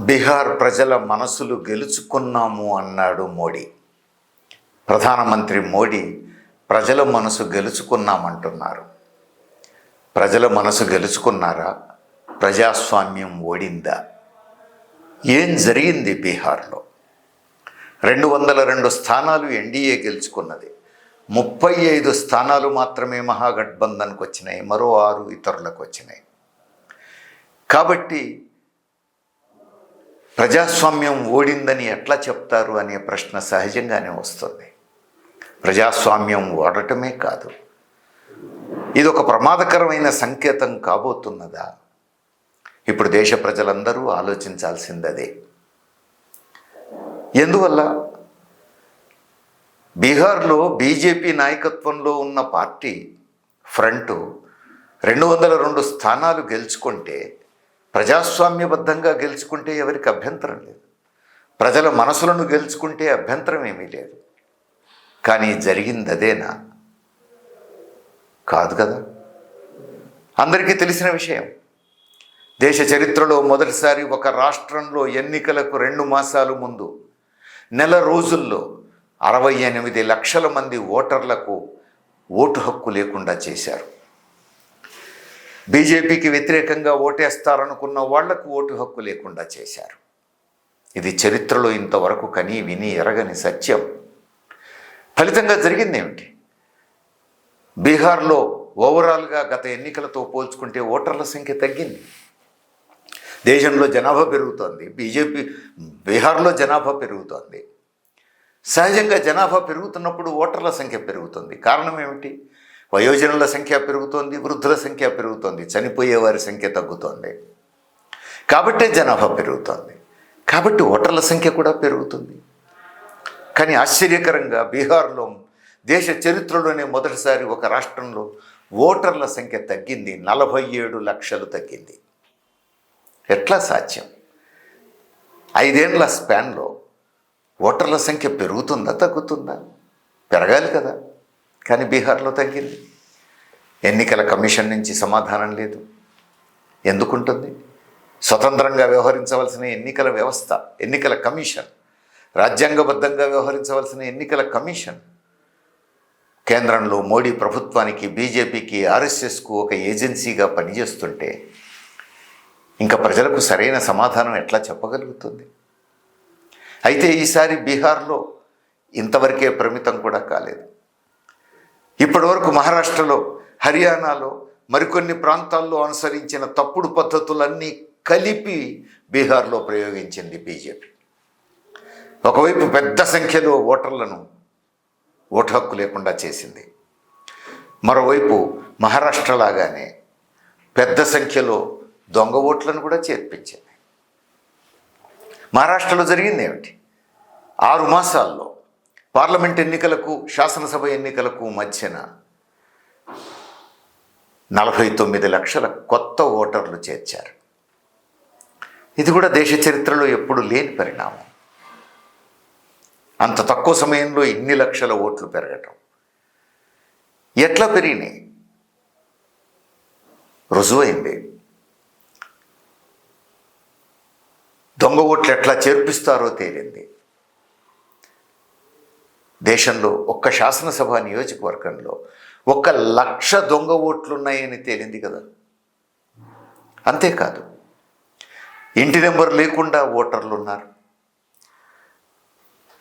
బీహార్ ప్రజల మనసులు గెలుచుకున్నాము అన్నాడు మోడీ. ప్రధానమంత్రి మోడీ ప్రజల మనసు గెలుచుకున్నామంటున్నారు. ప్రజల మనసు గెలుచుకున్నారా? ప్రజాస్వామ్యం ఓడిందా? ఏం జరిగింది బీహార్లో? రెండు వందల రెండు స్థానాలు ఎన్డీఏ గెలుచుకున్నది. ముప్పై ఐదు స్థానాలు మాత్రమే మహాగఠబంధన్కి వచ్చినాయి మరో ఆరు ఇతరులకు వచ్చినాయి కాబట్టి ప్రజాస్వామ్యం ఓడిందని ఎట్లా చెప్తారు అనే ప్రశ్న సహజంగానే వస్తుంది. ప్రజాస్వామ్యం ఓడటమే కాదు. ఇది ఒక ప్రమాదకరమైన సంకేతం కాబోతున్నదా? ఇప్పుడు దేశ ప్రజలందరూ ఆలోచించాల్సిందదే. ఎందువల్ల? బీహార్లో బీజేపీ నాయకత్వంలో ఉన్న పార్టీ ఫ్రంట్ రెండు వందల రెండు స్థానాలు గెలుచుకుంటే ప్రజాస్వామ్యబద్ధంగా గెలుచుకుంటే ఎవరికి అభ్యంతరం లేదు. ప్రజల మనసులను గెలుచుకుంటే అభ్యంతరం ఏమీ లేదు. కానీ జరిగింది అదేనా కాదు కదా. అందరికీ తెలిసిన విషయం. దేశ చరిత్రలో మొదటిసారి ఒక రాష్ట్రంలో ఎన్నికలకు రెండు మాసాలు ముందు నెల రోజుల్లో అరవై ఎనిమిది లక్షల మంది ఓటర్లకు ఓటు హక్కు లేకుండా చేశారు. బీజేపీకి వ్యతిరేకంగా ఓటేస్తారనుకున్న వాళ్ళకు ఓటు హక్కు లేకుండా చేశారు. ఇది చరిత్రలో ఇంతవరకు కని విని ఎరగని సత్యం. ఫలితంగా జరిగింది ఏమిటి? బీహార్లో ఓవరాల్గా గత ఎన్నికలతో పోల్చుకుంటే ఓటర్ల సంఖ్య తగ్గింది. దేశంలో జనాభా పెరుగుతోంది. బీజేపీ బీహార్లో జనాభా పెరుగుతోంది. సహజంగా జనాభా పెరుగుతున్నప్పుడు ఓటర్ల సంఖ్య పెరుగుతుంది. కారణం ఏమిటి? వయోజనుల సంఖ్య పెరుగుతోంది వృద్ధుల సంఖ్య పెరుగుతోంది చనిపోయే వారి సంఖ్య తగ్గుతోంది. కాబట్టే జనాభా పెరుగుతోంది. కాబట్టి ఓటర్ల సంఖ్య కూడా పెరుగుతుంది. కానీ ఆశ్చర్యకరంగా బీహార్లో దేశ చరిత్రలోనే మొదటిసారి ఒక రాష్ట్రంలో ఓటర్ల సంఖ్య తగ్గింది నలభై ఏడు లక్షలు తగ్గింది. ఎట్లా సాధ్యం? ఐదేళ్ళ స్పాన్లో ఓటర్ల సంఖ్య పెరుగుతుందా తగ్గుతుందా? పెరగాలి కదా. కానీ బీహార్లో తగ్గింది. ఎన్నికల కమిషన్ నుంచి సమాధానం లేదు. ఎందుకుంటుంది? స్వతంత్రంగా వ్యవహరించవలసిన ఎన్నికల వ్యవస్థ ఎన్నికల కమిషన్ రాజ్యాంగబద్ధంగా వ్యవహరించవలసిన ఎన్నికల కమిషన్. కేంద్రంలో మోడీ ప్రభుత్వానికి బీజేపీకి ఆర్ఎస్ఎస్కు ఒక ఏజెన్సీగా పనిచేస్తుంటే ఇంకా ప్రజలకు సరైన సమాధానం ఎట్లా చెప్పగలుగుతుంది? అయితే ఈసారి బీహార్లో ఇంతవరకే పరిమితం కూడా కాలేదు. ఇప్పటివరకు మహారాష్ట్రలో హర్యానాలో మరికొన్ని ప్రాంతాల్లో అనుసరించిన తప్పుడు పద్ధతులన్నీ కలిపి బీహార్లో ప్రయోగించింది బీజేపీ. ఒకవైపు పెద్ద సంఖ్యలో ఓటర్లను ఓటు హక్కు లేకుండా చేసింది. మరోవైపు మహారాష్ట్ర లాగానే పెద్ద సంఖ్యలో దొంగ ఓట్లను కూడా చేర్పించింది. మహారాష్ట్రలో జరిగింది ఏమిటి? ఆరు మాసాల్లో పార్లమెంట్ ఎన్నికలకు శాసనసభ ఎన్నికలకు మధ్యన నలభై తొమ్మిది లక్షల కొత్త ఓటర్లు చేర్చారు. ఇది కూడా దేశ చరిత్రలో ఎప్పుడు లేని పరిణామం. అంత తక్కువ సమయంలో ఇన్ని లక్షల ఓట్లు పెరగటం. ఎట్లా పెరిగినాయి? రుజువైంది దొంగ ఓట్లు ఎట్లా చేర్పిస్తారో తేలింది. దేశంలో ఒక్క శాసనసభ నియోజకవర్గంలో ఒక్క లక్ష దొంగ ఓట్లున్నాయని తేలింది కదా. అంతేకాదు ఇంటి నెంబర్ లేకుండా ఓటర్లు ఉన్నారు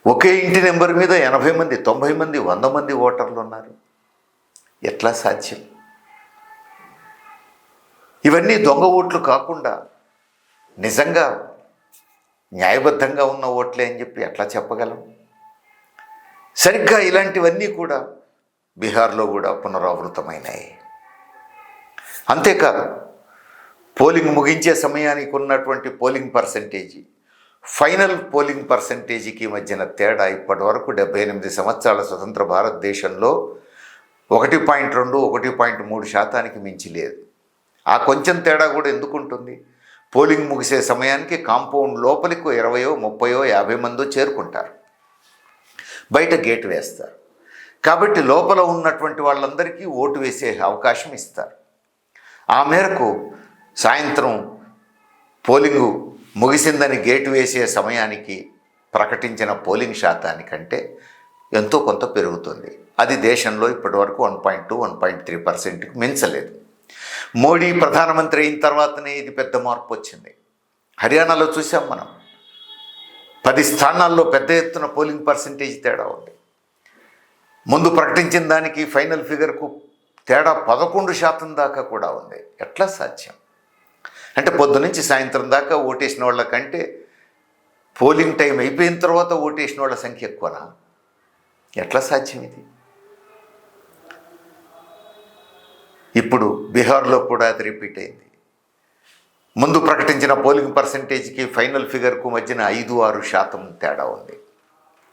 ఒకే ఇంటి నెంబర్ మీద ఎనభై మంది తొంభై మంది వంద మంది ఓటర్లు ఉన్నారు ఎట్లా సాధ్యం? ఇవన్నీ దొంగ ఓట్లు కాకుండా నిజంగా న్యాయబద్ధంగా ఉన్న ఓట్లే అని చెప్పి ఎట్లా చెప్పగలం? సరిగ్గా ఇలాంటివన్నీ కూడా బీహార్లో కూడా పునరావృతమైనాయి. అంతేకాదు పోలింగ్ ముగించే సమయానికి ఉన్నటువంటి పోలింగ్ పర్సంటేజీ ఫైనల్ పోలింగ్ పర్సంటేజీకి మధ్యన తేడా ఇప్పటి వరకు డెబ్బై ఎనిమిది సంవత్సరాల స్వతంత్ర భారతదేశంలో ఒకటి పాయింట్ రెండు ఒకటి పాయింట్ మూడు శాతానికి మించి లేదు. ఆ కొంచెం తేడా కూడా ఎందుకు ఉంటుంది పోలింగ్ ముగిసే సమయానికి కాంపౌండ్ లోపలికి ఇరవయో ముప్పయో యాభై మందో చేరుకుంటారు. బయట గేట్ వేస్తారు. కాబట్టి లోపల ఉన్నటువంటి వాళ్ళందరికీ ఓటు వేసే అవకాశం ఇస్తారు. ఆ మేరకు సాయంత్రం పోలింగు ముగిసిందని గేటు వేసే సమయానికి ప్రకటించిన పోలింగ్ శాతానికంటే ఎంతో కొంత పెరుగుతుంది. అది దేశంలో ఇప్పటివరకు one point two one point three పర్సెంట్కి మించలేదు. మోడీ ప్రధానమంత్రి అయిన తర్వాతనే ఇది పెద్ద మార్పు వచ్చింది. హర్యానాలో చూసాం మనం. పది స్థానాల్లో పెద్ద ఎత్తున పోలింగ్ పర్సంటేజ్ తేడా ఉంది. ముందు ప్రకటించిన దానికి ఫైనల్ ఫిగర్కు తేడా పదకొండు శాతం దాకా కూడా ఉంది. ఎట్లా సాధ్యం? అంటే పొద్దు నుంచి సాయంత్రం దాకా ఓటేసిన వాళ్ళ కంటే పోలింగ్ టైం అయిపోయిన తర్వాత ఓటేసిన వాళ్ళ సంఖ్య ఎక్కువనా? ఎట్లా సాధ్యం ఇది? ఇప్పుడు బీహార్లో కూడా అది రిపీట్ అయింది. ముందు ప్రకటించిన పోలింగ్ పర్సంటేజ్కి ఫైనల్ ఫిగర్కు మధ్యన ఐదు ఆరు శాతం తేడా ఉంది.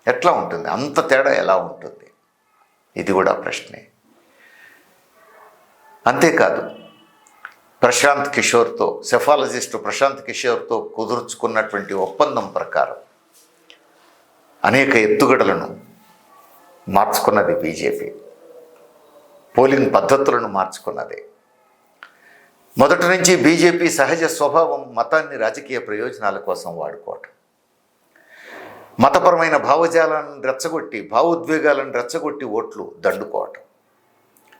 ఎట్లా ఉంటుంది? అంత తేడా ఎలా ఉంటుంది? ఇది కూడా ప్రశ్నే. అంతేకాదు ప్రశాంత్ కిషోర్తో సెఫాలజిస్టు ప్రశాంత్ కిషోర్తో కుదుర్చుకున్నటువంటి ఒప్పందం ప్రకారం అనేక ఎత్తుగడలను మార్చుకున్నది బీజేపీ. పోలింగ్ పద్ధతులను మార్చుకున్నది. మొదటి నుంచి బీజేపీ సహజ స్వభావం మతాన్ని రాజకీయ ప్రయోజనాల కోసం వాడుకోవటం. మతపరమైన భావజాలను రెచ్చగొట్టి భావోద్వేగాలను రెచ్చగొట్టి ఓట్లు దండుకోవటం.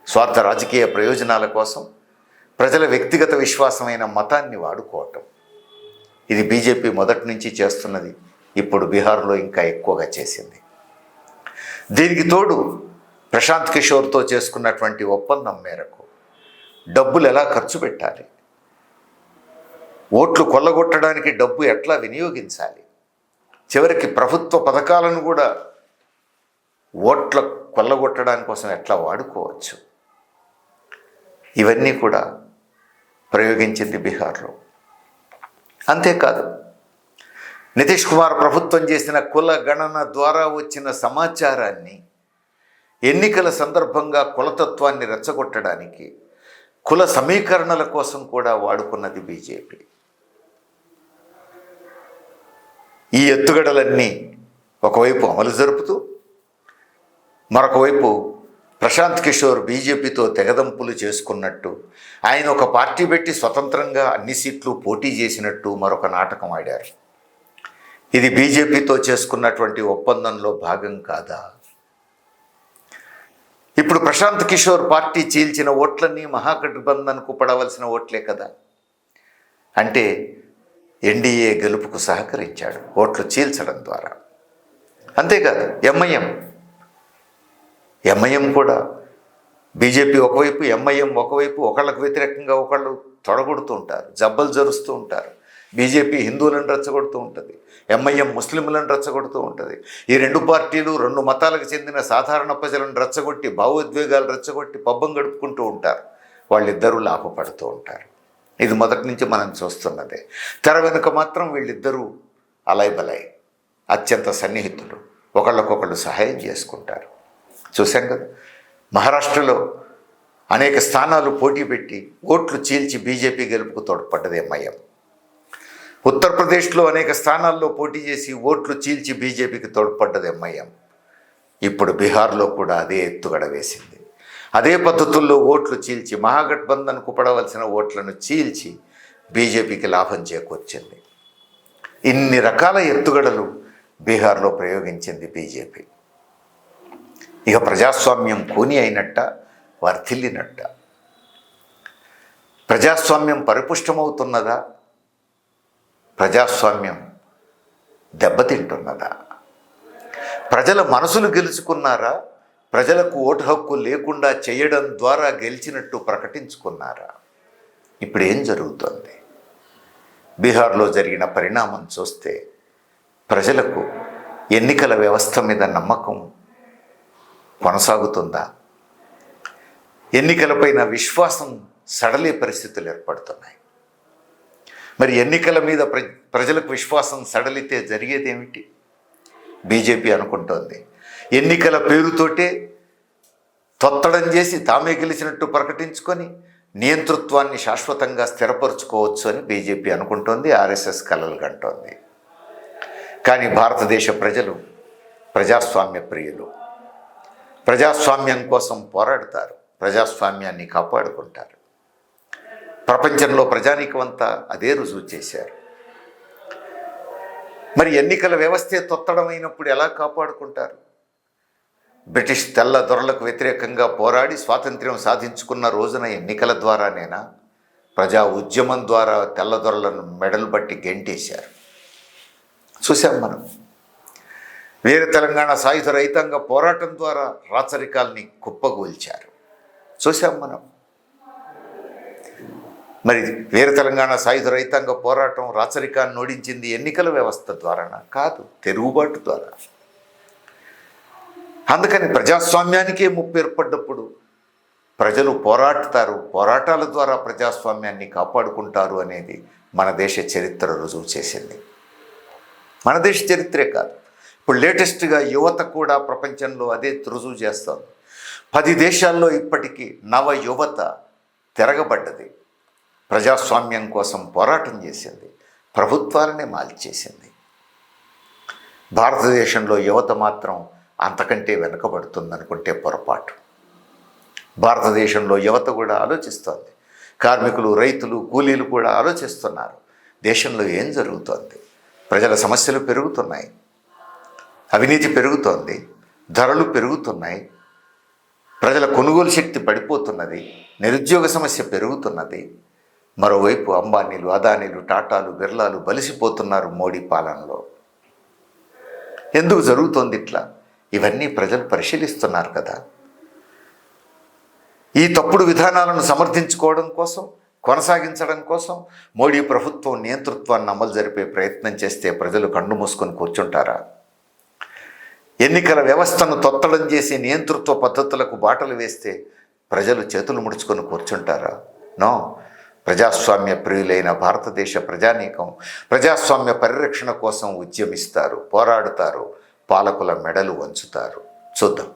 స్వార్థ రాజకీయ ప్రయోజనాల కోసం ప్రజల వ్యక్తిగత విశ్వాసమైన మతాన్ని వాడుకోవటం. ఇది బీజేపీ మొదటి నుంచి చేస్తున్నది ఇప్పుడు బీహార్లో ఇంకా ఎక్కువగా చేసింది. దీనికి తోడు ప్రశాంత్ కిషోర్తో చేసుకున్నటువంటి ఒప్పందం మేరకు డబ్బులు ఎలా ఖర్చు పెట్టాలి? ఓట్లు కొల్లగొట్టడానికి డబ్బు ఎట్లా వినియోగించాలి? చివరికి ప్రభుత్వ పథకాలను కూడా ఓట్ల కొల్లగొట్టడానికి కోసం ఎట్లా వాడుకోవచ్చు? ఇవన్నీ కూడా ప్రయోగించింది బీహార్లో. అంతేకాదు నితీష్ కుమార్ ప్రభుత్వం చేసిన కుల గణన ద్వారా వచ్చిన సమాచారాన్ని ఎన్నికల సందర్భంగా కులతత్వాన్ని రెచ్చగొట్టడానికి కుల సమీకరణల కోసం కూడా వాడుకున్నది బీజేపీ. ఈ ఎత్తుగడలన్నీ ఒకవైపు అమలు జరుపుతూ మరొక వైపు ప్రశాంత్ కిషోర్ బీజేపీతో తెగదంపులు చేసుకున్నట్టు ఆయన ఒక పార్టీ పెట్టి స్వతంత్రంగా అన్ని సీట్లు పోటీ చేసినట్టు మరొక నాటకం ఆడారు. ఇది బీజేపీతో చేసుకున్నటువంటి ఒప్పందంలో భాగం కాదా? ఇప్పుడు ప్రశాంత్ కిషోర్ పార్టీ చీల్చిన ఓట్లన్నీ మహాగఠబంధన్కు పడవలసిన ఓట్లే కదా. అంటే ఎన్డీఏ గెలుపుకు సహకరించాడు ఓట్లు చీల్చడం ద్వారా. అంతేకాదు ఎంఐఎం. ఎంఐఎం కూడా బీజేపీ ఒకవైపు ఎంఐఎం ఒకవైపు ఒకళ్ళకు వ్యతిరేకంగా ఒకళ్ళు తొడగొడుతూ ఉంటారు జబ్బలు జరుస్తూ ఉంటారు. బీజేపీ హిందువులను రెచ్చగొడుతూ ఉంటుంది ఎంఐఎం ముస్లింలను రెచ్చగొడుతూ ఉంటుంది. ఈ రెండు పార్టీలు రెండు మతాలకు చెందిన సాధారణ ప్రజలను రెచ్చగొట్టి భావోద్వేగాలు రెచ్చగొట్టి పబ్బం గడుపుకుంటూ ఉంటారు. వాళ్ళిద్దరూ లాభపడుతూ ఉంటారు. ఇది మొదటి నుంచి మనం చూస్తున్నదే. తెర వెనుక మాత్రం వీళ్ళిద్దరూ అలైబలై అత్యంత సన్నిహితులు. ఒకళ్ళకొకళ్ళు సహాయం చేసుకుంటారు. చూశాం కదా? మహారాష్ట్రలో అనేక స్థానాలు పోటీ పెట్టి ఓట్లు చీల్చి బీజేపీ గెలుపుకు తోడ్పడ్డది ఎంఐఎం. ఉత్తరప్రదేశ్లో అనేక స్థానాల్లో పోటీ చేసి ఓట్లు చీల్చి బీజేపీకి తోడ్పడ్డది ఎంఐఎం. ఇప్పుడు బీహార్లో కూడా అదే ఎత్తుగడ వేసింది. అదే పద్ధతుల్లో ఓట్లు చీల్చి మహాగఠబంధన్కు పడవలసిన ఓట్లను చీల్చి బీజేపీకి లాభం చేకూర్చింది. ఇన్ని రకాల ఎత్తుగడలు బీహార్లో ప్రయోగించింది బీజేపీ. ఇక ప్రజాస్వామ్యం కూని అయినట్ట వర్ధిల్లినట్ట. ప్రజాస్వామ్యం పరిపుష్టమవుతున్నదా? ప్రజాస్వామ్యం దెబ్బతింటున్నదా? ప్రజల మనసులు గెలుచుకున్నారా? ప్రజలకు ఓటు హక్కు లేకుండా చేయడం ద్వారా గెలిచినట్టు ప్రకటించుకున్నారా? ఇప్పుడు ఏం జరుగుతోంది? బీహార్లో జరిగిన పరిణామం చూస్తే ప్రజలకు ఎన్నికల వ్యవస్థ మీద నమ్మకం కొనసాగుతుందా? ఎన్నికలపైన విశ్వాసం సడలే పరిస్థితులు ఏర్పడుతున్నాయి. మరి ఎన్నికల మీద ప్ర ప్రజలకు విశ్వాసం సడలితే జరిగేది ఏమిటి? బీజేపీ అనుకుంటోంది. ఎన్నికల పేరుతోటే తొత్తడం చేసి తామే గెలిచినట్టు ప్రకటించుకొని నియంతృత్వాన్ని శాశ్వతంగా స్థిరపరచుకోవచ్చు అని బీజేపీ అనుకుంటోంది ఆర్ఎస్ఎస్ కలలు కంటోంది. కానీ భారతదేశ ప్రజలు ప్రజాస్వామ్య ప్రియులు. ప్రజాస్వామ్యం కోసం పోరాడతారు ప్రజాస్వామ్యాన్ని కాపాడుకుంటారు. ప్రపంచంలో ప్రజానీకమంతా అదే రుజువు చేశారు. మరి ఎన్నికల వ్యవస్థే తొత్తడమైనప్పుడు ఎలా కాపాడుకుంటారు? బ్రిటిష్ తెల్ల దొరలకు వ్యతిరేకంగా పోరాడి స్వాతంత్ర్యం సాధించుకున్న రోజున ఎన్నికల ద్వారానేనా ప్రజా ఉద్యమం ద్వారా తెల్లదొరలను మెడలు బట్టి గెంటేశారు? చూసాం మనం. వీర తెలంగాణ సాయుధ రైతాంగ పోరాటం ద్వారా రాచరికాల్ని కుప్పగూల్చారు. చూసాం మనం. మరి వీర తెలంగాణ సాయుధ రైతాంగ పోరాటం రాచరికాన్ని ఓడించింది ఎన్నికల వ్యవస్థ ద్వారానా? కాదు తిరుగుబాటు ద్వారా. అందుకని ప్రజాస్వామ్యానికే ముప్పు ఏర్పడ్డప్పుడు ప్రజలు పోరాడతారు పోరాటాల ద్వారా ప్రజాస్వామ్యాన్ని కాపాడుకుంటారు అనేది మన దేశ చరిత్ర రుజువు చేసింది. మన దేశ చరిత్రే కాదు. ఇప్పుడు లేటెస్ట్గా యువత కూడా ప్రపంచంలో అదే రుజువు చేస్తోంది. పది దేశాల్లో ఇప్పటికీ నవ యువత తిరగబడ్డది. ప్రజాస్వామ్యం కోసం పోరాటం చేసింది ప్రభుత్వాలనే మాల్చేసింది భారతదేశంలో యువత మాత్రం అంతకంటే వెనుకబడుతుందనుకుంటే పొరపాటు. భారతదేశంలో యువత కూడా ఆలోచిస్తోంది కార్మికులు రైతులు కూలీలు కూడా ఆలోచిస్తున్నారు. దేశంలో ఏం జరుగుతోంది? ప్రజల సమస్యలు పెరుగుతున్నాయి అవినీతి పెరుగుతోంది ధరలు పెరుగుతున్నాయి ప్రజల కొనుగోలు శక్తి పడిపోతున్నది నిరుద్యోగ సమస్య పెరుగుతున్నది మరోవైపు అంబానీలు అదానీలు టాటాలు బిర్లాలు బలిసిపోతున్నారు మోడీ పాలనలో. ఎందుకు జరుగుతోంది ఇట్లా? ఇవన్నీ ప్రజలు పరిశీలిస్తున్నారు కదా. ఈ తప్పుడు విధానాలను సమర్థించుకోవడం కోసం కొనసాగించడం కోసం మోడీ ప్రభుత్వం నియంతృత్వాన్ని అమలు జరిపే ప్రయత్నం చేస్తే ప్రజలు కన్ను మూసుకొని కూర్చుంటారా? ఎన్నికల వ్యవస్థను తొత్తడం చేసి నియంతృత్వ పద్ధతులకు బాటలు వేస్తే ప్రజలు చేతులు ముడుచుకొని కూర్చుంటారా? నో. ప్రజాస్వామ్య ప్రియులైన భారతదేశ ప్రజానీకం ప్రజాస్వామ్య పరిరక్షణ కోసం ఉద్యమిస్తారు పోరాడుతారు పాలకుల మెడలు వంచుతారు. చూద్దాం.